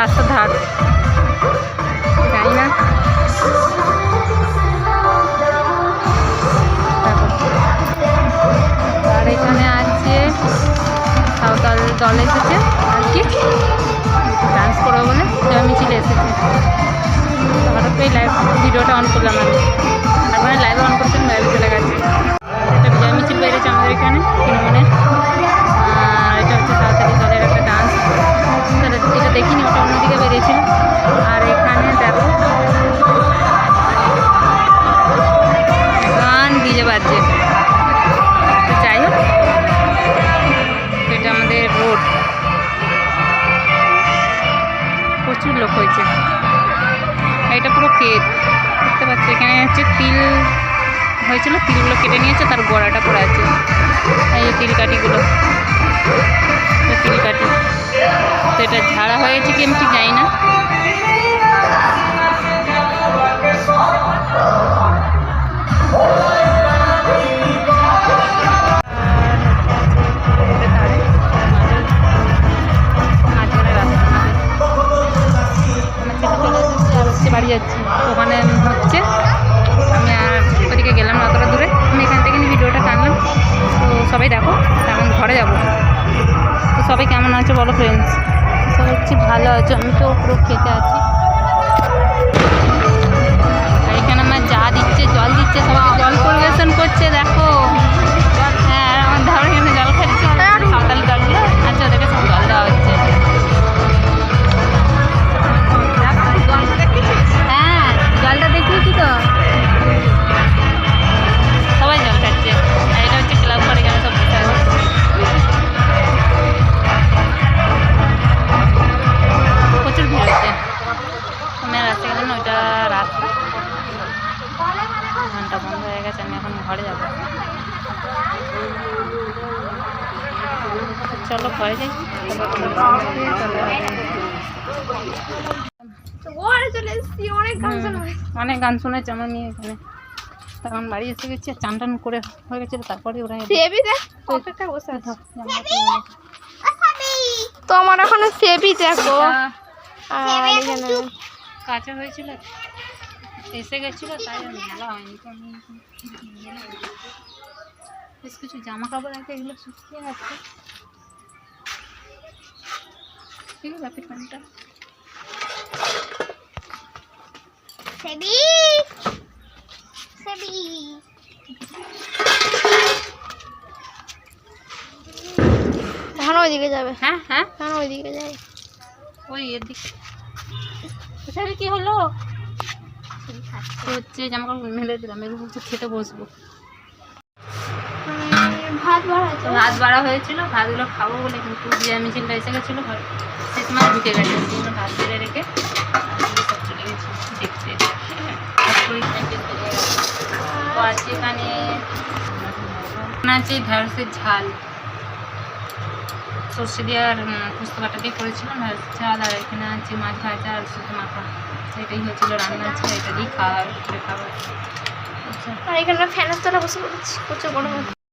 রাস্তার ধার জানি না। আর এখানে আছে, সাঁওতাল দল এসেছে, আর কি? ডান্স করব বলে মিছিল এসেছে। হঠাৎ করে লাইভ ভিডিওটা অন করলাম আমি। ক্ষেত। দেখতে পাচ্ছি, এখানে হচ্ছে তিল হয়েছিল, তিলগুলো কেটে নিয়েছে, তার গোড়াটা পড়ে আছে। এই যে তিল কাঠিগুলো তিল কাঠি। তো এটা ঝাড়া হয়েছে কি আমি ঠিক জানি না। যাচ্ছি। ওখানে হচ্ছে আমি আর ওদিকে গেলাম অতটা দূরে। আমি এখান থেকে ভিডিওটা টানলাম। তো সবাই দেখো এখন ঘরে যাব। তো সবাই কেমন আছে বলো ফ্রেন্ডস সবাই হচ্ছে ভালো আছো, আমি তো পুরো খেতে আছি। গেছে আমি এখন ঘরে যাব। চলো ঘরে যাই। অনেক গান শুনেছে আমার মেয়ে এখানে। তখন বাড়ি এসে গেছি চান টান করে হয়ে গেছিল তারপরে ওরা এলো। সেবি দেখ অপেক্ষা বসে আছে। জামা কাপড় তো আমার এখন সেবি দেখো। কাঁচা হয়েছিল। এসে গেছিল তাই আর মেলা হয়নি তো আমি নিয়ে এলাম। বেশ কিছু জামা কাপড় আছে এগুলো শুকিয়ে গেছে ঠিক আছে জ্যাকেট প্যান্টটা। সেবি! সেবি! এখন ওইদিকে যাবে। হ্যাঁ হ্যাঁ। এখন ওইদিকে যাবে। ওই এদিক। কোথায় কি হলো? তো হচ্ছে জামা কাপড় মেলে দিলাম এগুলো হচ্ছে খেতে বসবো। ভাত বাড়া হয়েছিল ভাতগুলো খাব বলে কিন্তু বিয়া মিছিলটা এসে গেছিল ঘরে সে সময় ঢুকে গেছে ভাত বেড়ে রেখে সব চলে গেছি দেখতে। আছে এখানে আছে ঢেঁড়সের ঝাল। সর্ষে দিয়ে আর পোস্ত বাটা দিয়ে করেছিলাম ঝাল আর এখানে আছে মাছ ভাজা আর শুধু মাখা সেটাই হয়েছিল রান্না আছে এটা দিয়েই খাওয়া হবে খাওয়া। আচ্ছা আর এখানে ফ্যানের তলা বসে পড়েছি, প্রচুর গরম